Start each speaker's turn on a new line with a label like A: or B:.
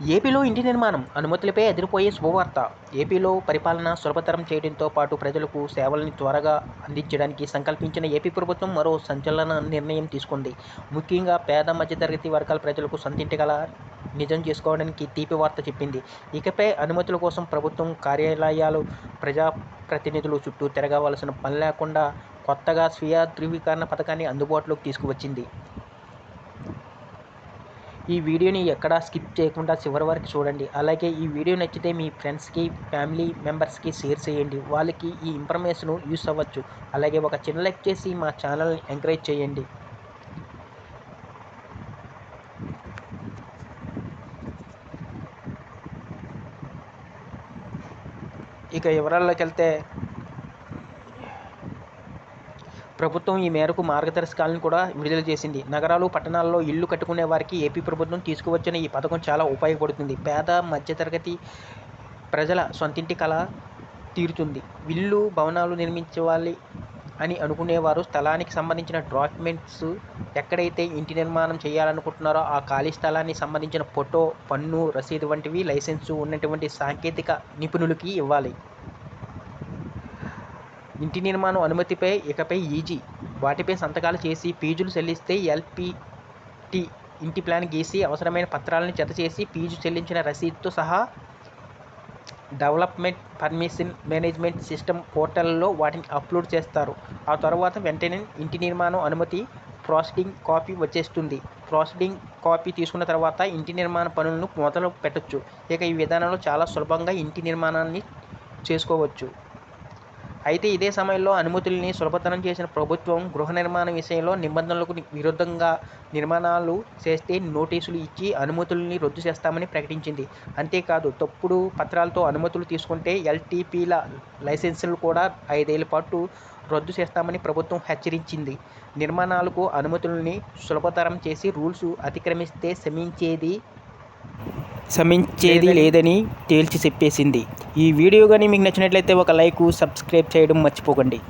A: ఏపీలో ఇంటి నిర్మాణం అనుమతులపై ఎదిరిపోయే శుభవార్త. ఏపీలో పరిపాలన సులభతరం చేయడంతో పాటు ప్రజలకు సేవల్ని త్వరగా అందించడానికి సంకల్పించిన ఏపీ ప్రభుత్వం మరో సంచలన నిర్ణయం తీసుకుంది. ముఖ్యంగా పేద మధ్యతరగతి వర్గాల ప్రజలకు సొంతింటి నిజం చేసుకోవడానికి తీపి వార్త చెప్పింది. ఇకపై అనుమతుల కోసం ప్రభుత్వం కార్యాలయాలు ప్రజాప్రతినిధులు చుట్టూ తిరగవలసిన పని లేకుండా కొత్తగా స్వీయ ధృవీకరణ పథకాన్ని అందుబాటులోకి తీసుకువచ్చింది. ఈ వీడియోని ఎక్కడా స్కిప్ చేయకుండా చివరి వరకు చూడండి. అలాగే ఈ వీడియో నచ్చితే మీ ఫ్రెండ్స్కి ఫ్యామిలీ మెంబర్స్కి షేర్ చేయండి. వాళ్ళకి ఈ ఇన్ఫర్మేషన్ యూస్ అవ్వచ్చు. అలాగే ఒక చిన్న లైక్ చేసి మా ఛానల్ని ఎంకరేజ్ చేయండి. ఇక వివరాల్లోకి వెళ్తే ప్రభుత్వం ఈ మేరకు మార్గదర్శకాలను కూడా విడుదల చేసింది. నగరాలు పట్టణాల్లో ఇల్లు కట్టుకునే వారికి ఏపీ ప్రభుత్వం తీసుకువచ్చిన ఈ పథకం చాలా ఉపయోగపడుతుంది. పేద మధ్యతరగతి ప్రజల సొంతింటి కళ తీరుతుంది. ఇల్లు భవనాలు నిర్మించాలి అని అనుకునేవారు. స్థలానికి సంబంధించిన డాక్యుమెంట్స్ ఎక్కడైతే ఇంటి నిర్మాణం చేయాలనుకుంటున్నారో ఆ ఖాళీ స్థలానికి సంబంధించిన ఫోటో పన్ను రసీదు వంటివి లైసెన్సు ఉన్నటువంటి సాంకేతిక నిపుణులకి ఇవ్వాలి. ఇంటి నిర్మాణం అనుమతిపై ఇకపై ఈజీ. వాటిపై సంతకాలు చేసి ఫీజులు చెల్లిస్తే ఎల్పిటి ఇంటి ప్లాన్ గీసి అవసరమైన పత్రాలను జతచేసి ఫీజు చెల్లించిన రసీదుతో సహా డెవలప్మెంట్ పర్మిషన్ మేనేజ్మెంట్ సిస్టమ్ పోర్టల్లో వాటిని అప్లోడ్ చేస్తారు. ఆ తర్వాత వెంటనే ఇంటి నిర్మాణం అనుమతి ప్రాసెడింగ్ కాపీ వచ్చేస్తుంది. ప్రాసెడింగ్ కాపీ తీసుకున్న తర్వాత ఇంటి నిర్మాణ పనులను మొదలు పెట్టచ్చు. ఇక ఈ విధానంలో చాలా సులభంగా ఇంటి నిర్మాణాన్ని చేసుకోవచ్చు. అయితే ఇదే సమయంలో అనుమతుల్ని సులభతరం చేసిన ప్రభుత్వం గృహ నిర్మాణ విషయంలో నిబంధనలకు విరుద్ధంగా నిర్మాణాలు చేస్తే నోటీసులు ఇచ్చి అనుమతుల్ని రద్దు చేస్తామని ప్రకటించింది. అంతేకాదు తప్పుడు పత్రాలతో అనుమతులు తీసుకుంటే ఎల్టీపీల లైసెన్సులు కూడా ఐదేళ్ళ పాటు రద్దు చేస్తామని ప్రభుత్వం హెచ్చరించింది. నిర్మాణాలకు అనుమతుల్ని సులభతరం చేసి రూల్స్ అతిక్రమిస్తే శమించేది శ్రమించేది లేదని తేల్చి చెప్పేసింది. ఈ వీడియో కానీ మీకు నచ్చినట్లయితే ఒక లైక్ సబ్స్క్రైబ్ చేయడం మర్చిపోకండి.